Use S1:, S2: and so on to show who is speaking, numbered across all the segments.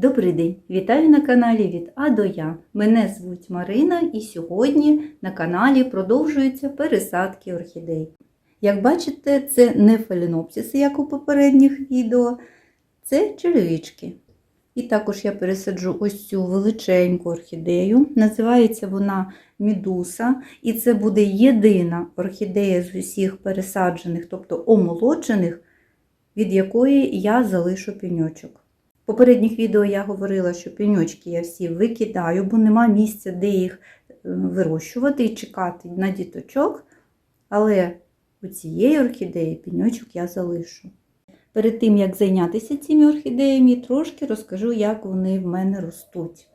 S1: Добрий день! Вітаю на каналі від А до Я. Мене звуть Марина і сьогодні на каналі продовжуються пересадки орхідей. Як бачите, це не фаленопсиси, як у попередніх відео, це черевички. І також я пересаджу ось цю величеньку орхідею. Називається вона Мідуса. І це буде єдина орхідея з усіх пересаджених, тобто омолоджених, від якої я залишу пеньочок. Попередніх відео я говорила, що пеньочки я всі викидаю, бо нема місця, де їх е, вирощувати і чекати на діточок. Але у цієї орхідеї пеньочок я залишу. Перед тим, як зайнятися цими орхідеями, трошки розкажу, як вони в мене ростуть.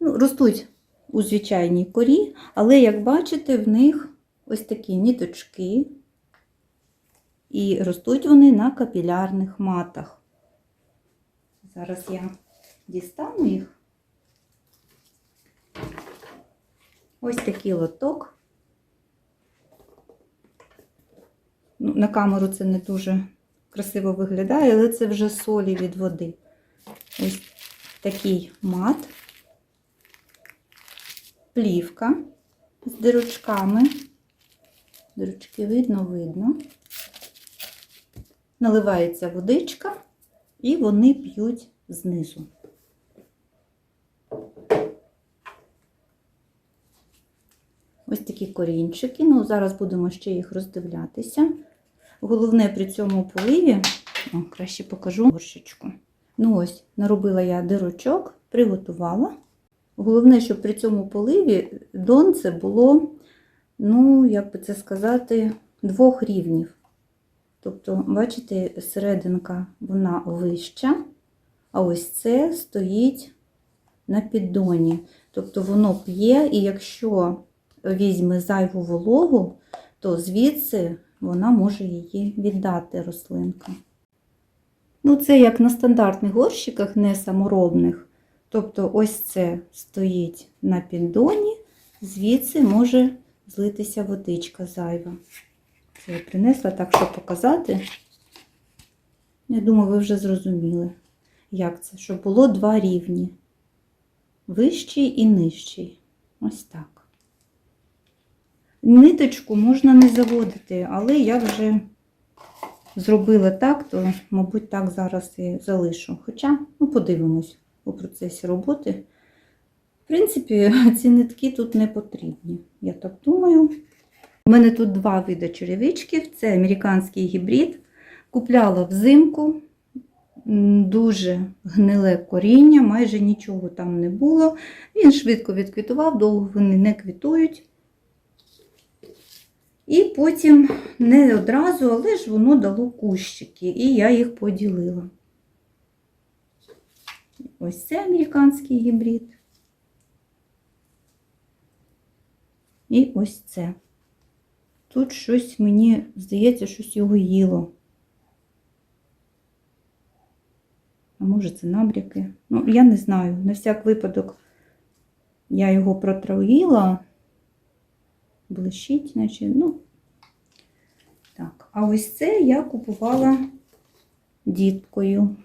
S1: Ну, ростуть у звичайній корі, але, як бачите, в них ось такі ніточки, і ростуть вони на капілярних матах. Зараз я дістану їх. Ось такий лоток. Ну, на камеру це не дуже красиво виглядає, але це вже солі від води. Ось такий мат, плівка з дирочками. Дирочки видно, видно. Наливається водичка, і вони п'ють знизу. Ось такі корінчики. Ну, зараз будемо ще їх роздивлятися. Головне при цьому поливі, о, краще покажу горщичку. Ну ось, наробила я дирочок, приготувала. Головне, щоб при цьому поливі донце було, ну, як би це сказати, двох рівнів. Тобто, бачите, серединка вона вища, а ось це стоїть на піддоні. Тобто воно п'є, і якщо візьме зайву вологу, то звідси вона може її віддати рослинка. Ну, це як на стандартних горщиках, не саморобних. Тобто, ось це стоїть на піддоні, звідси може злитися водичка зайва. Це я принесла так, щоб показати. Я думаю, ви вже зрозуміли, як це, щоб було два рівні. Вищий і нижчий. Ось так. Ниточку можна не заводити, але я вже зробила так, то, мабуть, так зараз і залишу. Хоча, ну, подивимось у процесі роботи. В принципі, ці нитки тут не потрібні, я так думаю. У мене тут два види черевичків. Це американський гібрид. Купляла взимку, дуже гниле коріння, майже нічого там не було. Він швидко відквітував, довго вони не квітують. І потім не одразу, але ж воно дало кущики, і я їх поділила. Ось це американський гібрид. І ось це. Тут щось мені здається, щось його їло. А може це набряки? Ну, я не знаю. На всяк випадок я його протравила. Блищить, значить, ну. Так, а ось це я купувала діткою.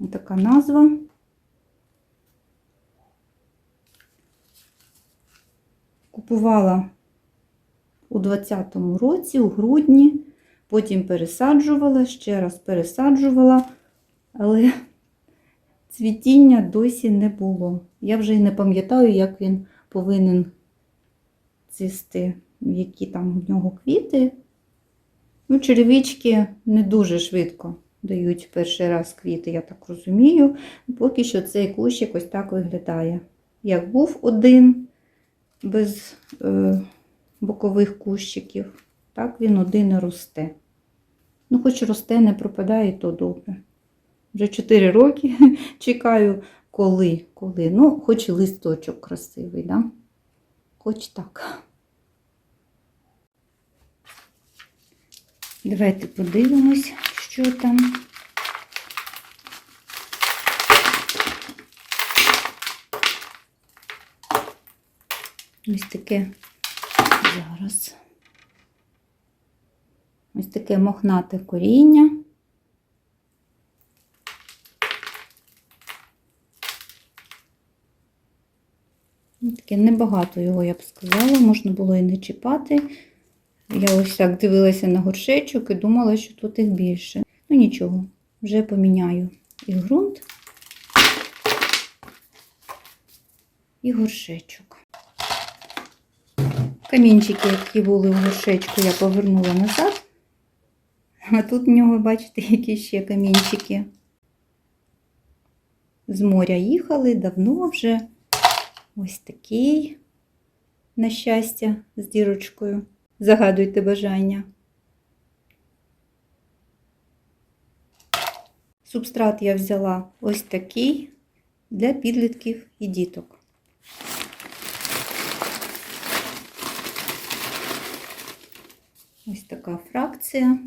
S1: Ось така назва. Купувала у 20-му році, у грудні, потім пересаджувала, ще раз пересаджувала, але цвітіння досі не було. Я вже й не пам'ятаю, як він повинен цвісти, які там в нього квіти. Ну, черевички не дуже швидко дають перший раз квіти, я так розумію. Поки що цей кущик ось так виглядає. Як був один без. Е бокових кущиків. Так він один і росте. Ну, хоч росте, не пропадає, то добре. Вже 4 роки чекаю, коли, коли. Ну, хоч і листочок красивий, да? хоч так. Давайте подивимось, що там. Ось таке зараз. Ось таке мохнате коріння. Таке небагато його, я б сказала, можна було і не чіпати. Я ось так дивилася на горшечок і думала, що тут їх більше. Ну нічого, вже поміняю і ґрунт, і горшечок. Камінчики, які були в горшечку, я повернула назад. А тут в нього, бачите, які ще камінчики. З моря їхали давно вже. Ось такий, на щастя, з дірочкою. Загадуйте бажання. Субстрат я взяла ось такий для підлітків і діток. Ось така фракція.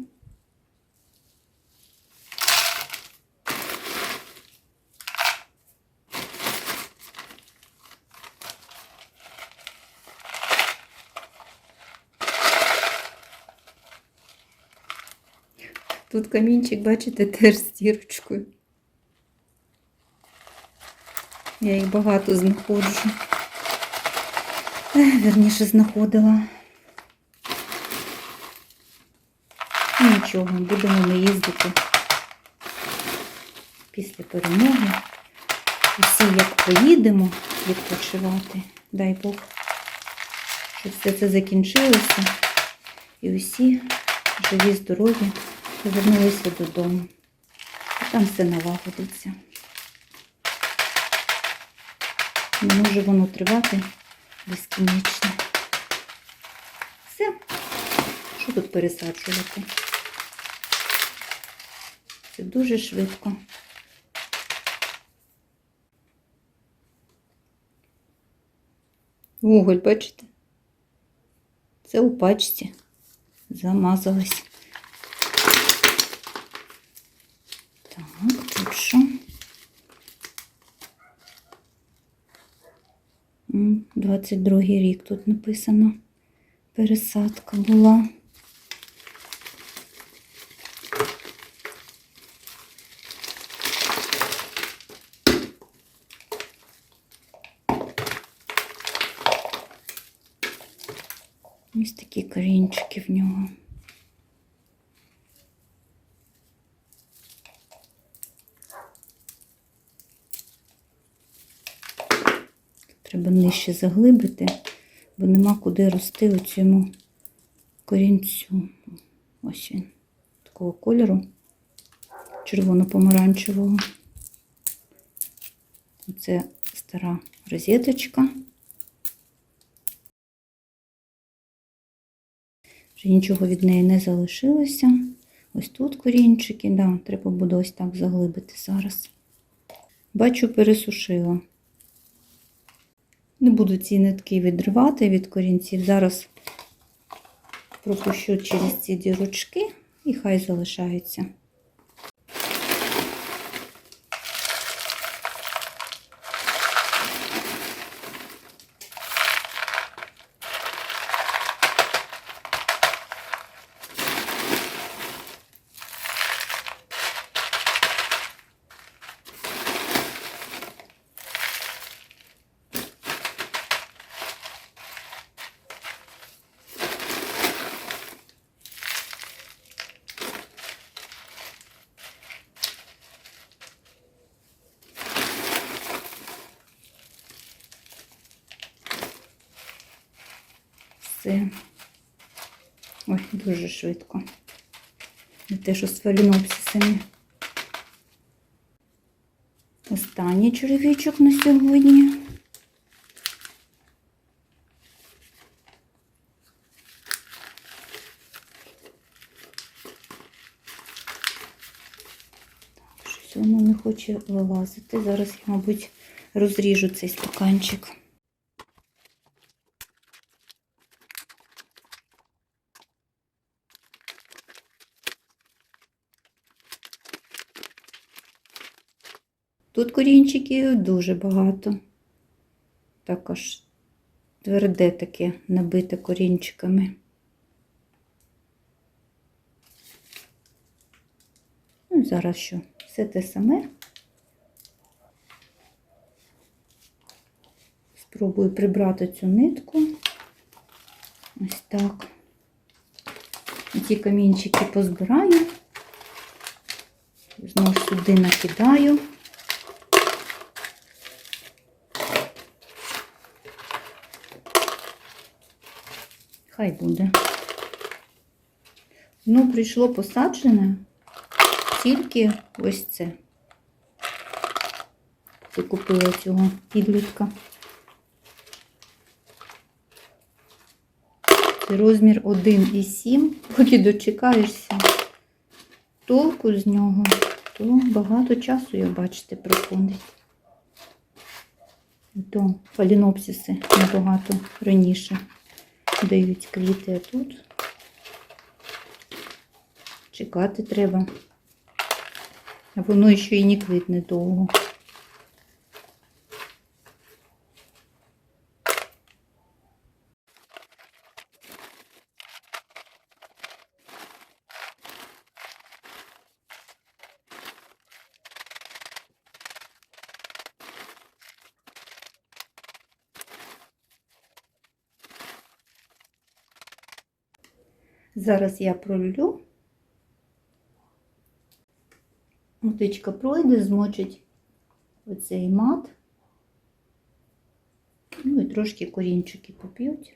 S1: Тут камінчик, бачите, теж з дірочкою. Я їх багато знаходжу. Ех, Вірніше знаходила. Ну, Нічого, будемо ми їздити після перемоги. Усі як поїдемо відпочивати, дай Бог, щоб все це закінчилося. І усі живі, здорові повернулися додому. І там все налагодиться. Не може воно тривати безкінечно. Все. Що тут пересаджувати? Дуже швидко. Вуголь, бачите? Це у пачці замазалось. Так, тут що? М, 22 рік тут написано. Пересадка була. Ось такі корінчики в нього. Треба нижче заглибити, бо нема куди рости у цьому корінцю. Ось він такого кольору, червоно-помаранчевого. Це стара розеточка. Вже нічого від неї не залишилося. Ось тут корінчики, да, треба буде ось так заглибити зараз. Бачу, пересушила. Не буду ці нитки відривати від корінців. Зараз пропущу через ці дірочки і хай залишаються. Все. Ой, дуже швидко. Не те, що з фалінопсисами. Останній черевичок на сьогодні. Так, щось воно не хоче вилазити. Зараз я, мабуть, розріжу цей стаканчик. Тут корінчиків дуже багато. Також тверде таке набите корінчиками. Ну, зараз що? Все те саме. Спробую прибрати цю нитку. Ось так. Ці камінчики позбираю. Знову сюди накидаю. Хай буде. Ну, прийшло посаджене тільки ось це. Ти купила цього підлітка. Це розмір 1,7. Поки дочекаєшся толку з нього, то багато часу, як бачите, проходить. То фалінопсиси набагато раніше дають квіти, тут чекати треба. Воно ще і не квітне довго. Зараз я пролю. Мотичка пройде, змочить оцей мат. Ну і трошки корінчики поп'ють.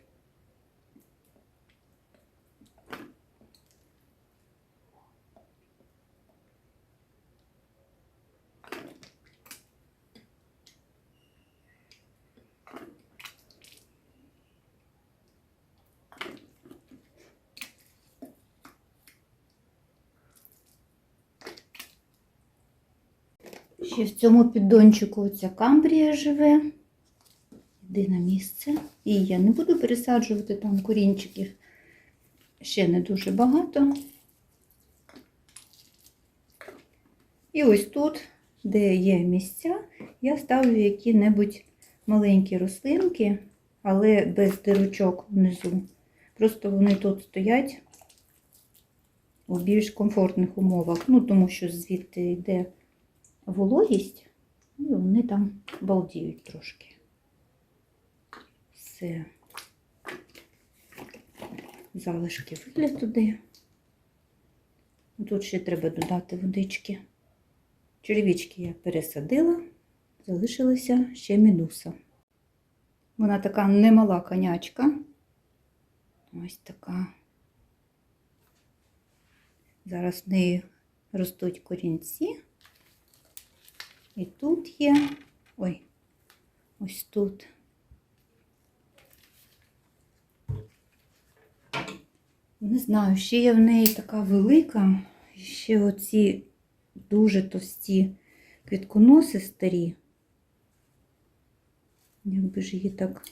S1: Ще в цьому піддончику оця камбрія живе. Єдине місце. І я не буду пересаджувати там корінчиків. Ще не дуже багато. І ось тут, де є місця, я ставлю які-небудь маленькі рослинки, але без дирочок внизу. Просто вони тут стоять у більш комфортних умовах. Ну, тому що звідти йде вологість, ну, і вони там балдіють трошки. Все. Залишки вилі туди. Тут ще треба додати водички. Черевички я пересадила, залишилася ще мінуса. Вона така немала конячка. Ось така. Зараз в неї ростуть корінці. І тут є, ой, ось тут. Не знаю, ще є в неї така велика, ще оці дуже товсті квітконоси старі. Якби ж її так.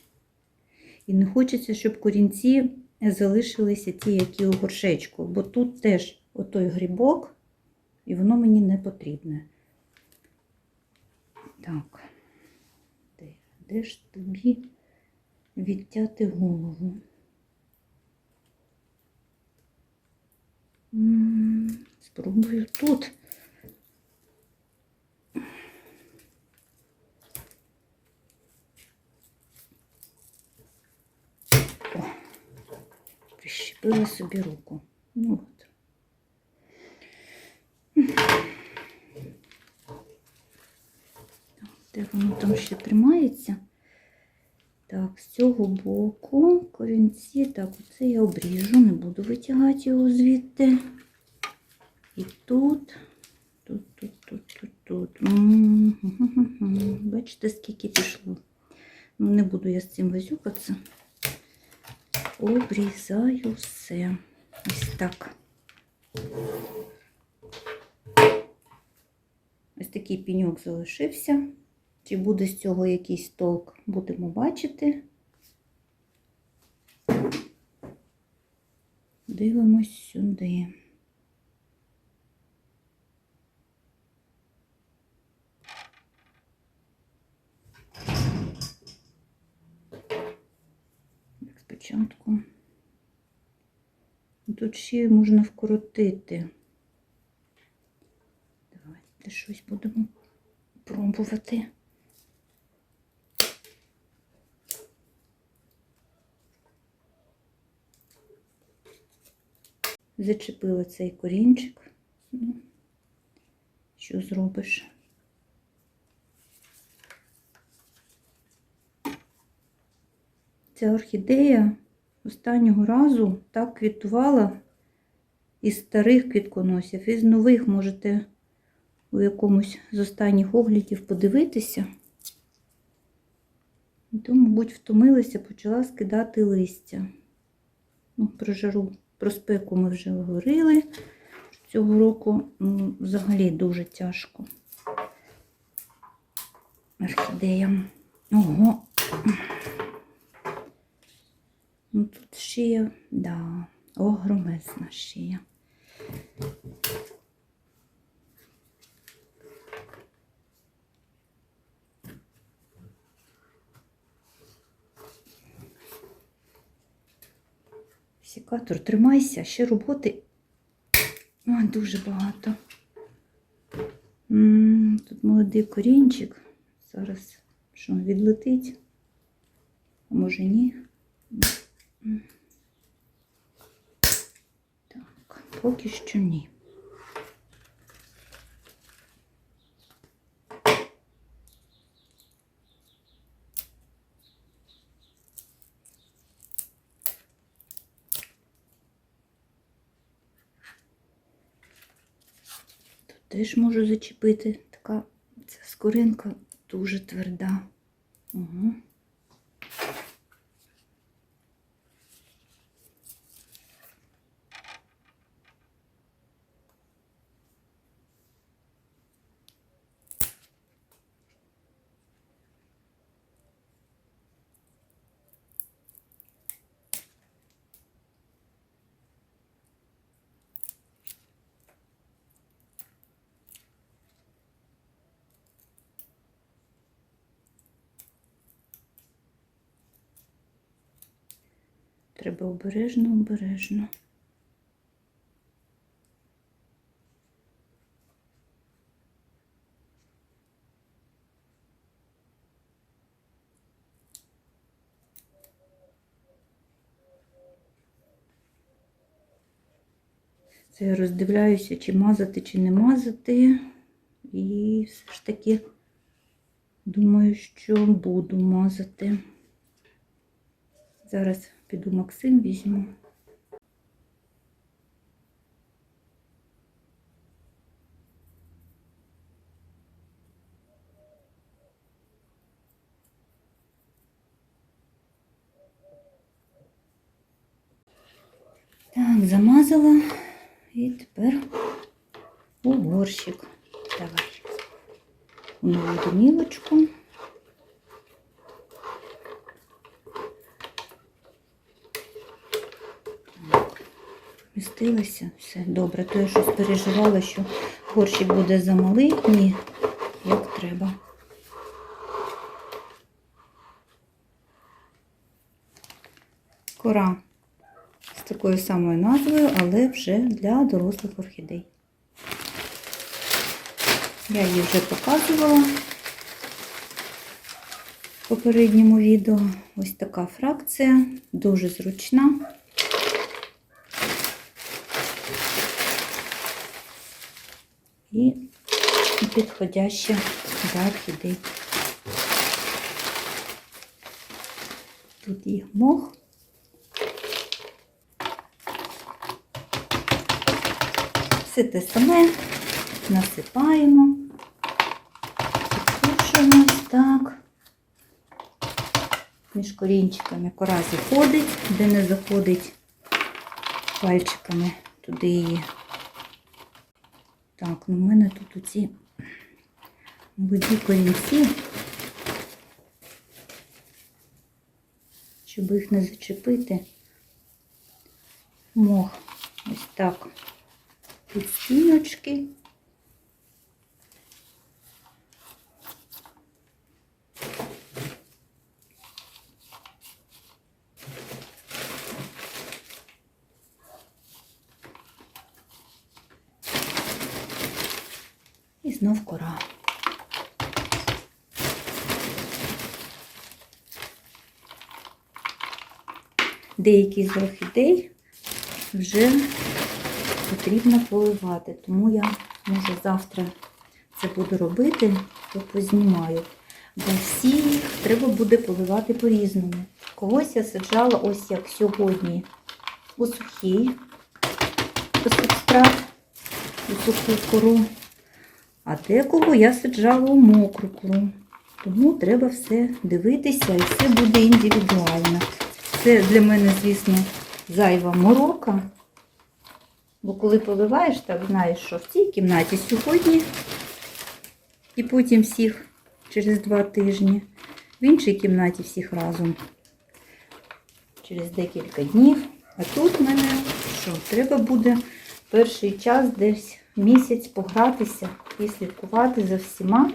S1: І не хочеться, щоб корінці залишилися ті, які у горшечку, бо тут теж отой грибок, і воно мені не потрібне. Так, де, де ж тобі відтяти голову? Спробую тут. О, прищепила собі руку. Ну от. Де воно там ще тримається? Так, з цього боку корінці. Так, оце я обріжу, не буду витягати його звідти. І тут, тут, тут, тут, тут, тут. Бачите, скільки пішло. Ну, не буду я з цим возюкатися. Обрізаю все. Ось так. Ось такий піньок залишився. Чи буде з цього якийсь толк, будемо бачити. Дивимось сюди. Спочатку. Тут ще можна вкоротити. Давайте щось будемо пробувати. Зачепила цей корінчик. Ну, що зробиш? Ця орхідея останнього разу так квітувала із старих квітконосів, із нових можете у якомусь з останніх оглядів подивитися. І То, мабуть, втомилася, почала скидати листя. Ну, про жару, про спеку ми вже говорили. Цього року ну, взагалі дуже тяжко. Орхідеям. Ого. Ну тут шия, да, огромезна шия. Сікатор, тримайся, ще роботи О, дуже багато. Тут молодий корінчик. Зараз що, відлетить? А може ні? Так, поки що ні. Тут теж можу зачепити. Така ця скоринка дуже тверда. Угу. Треба обережно, обережно. Це я роздивляюся, чи мазати, чи не мазати. І все ж таки думаю, що буду мазати. Зараз піду Максим візьму. Так, замазала і тепер у горщик. Давай. У нову домівочку. Містилася, все добре. То я щось переживала, що горщик буде замалий. Ні, як треба. Кора з такою самою назвою, але вже для дорослих орхідей. Я її вже показувала в попередньому відео. Ось така фракція, дуже зручна. І підходяще для. Тут є мох. Все те саме насипаємо, підсушуємо так. Між корінчиками кора заходить, де не заходить пальчиками, туди її так, ну в мене тут оці молоді корінці, щоб їх не зачепити, мох. Ось так. Під стіночки. І знов кора. Деякі з орхідей вже потрібно поливати. Тому я може завтра це буду робити, то познімаю. Бо всі їх треба буде поливати по-різному. Когось я саджала ось як сьогодні у сухий субстрат, у суху кору. А декого я саджала у мокру кору. Тому треба все дивитися і все буде індивідуально. Це для мене, звісно, зайва морока. Бо коли поливаєш, так знаєш, що в цій кімнаті сьогодні і потім всіх через два тижні, в іншій кімнаті всіх разом через декілька днів. А тут в мене що? Треба буде перший час десь місяць погратися і слідкувати за всіма,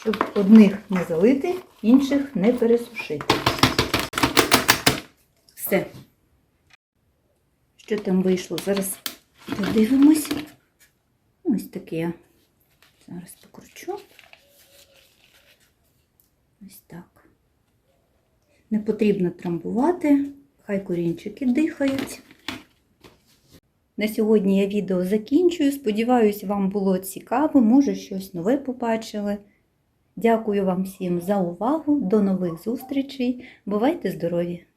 S1: щоб одних не залити, інших не пересушити. Все. Що там вийшло? Зараз подивимось. Ось таке я зараз покручу. Ось так. Не потрібно трамбувати, хай корінчики дихають. На сьогодні я відео закінчую. Сподіваюсь, вам було цікаво, може щось нове побачили. Дякую вам всім за увагу. До нових зустрічей. Бувайте здорові!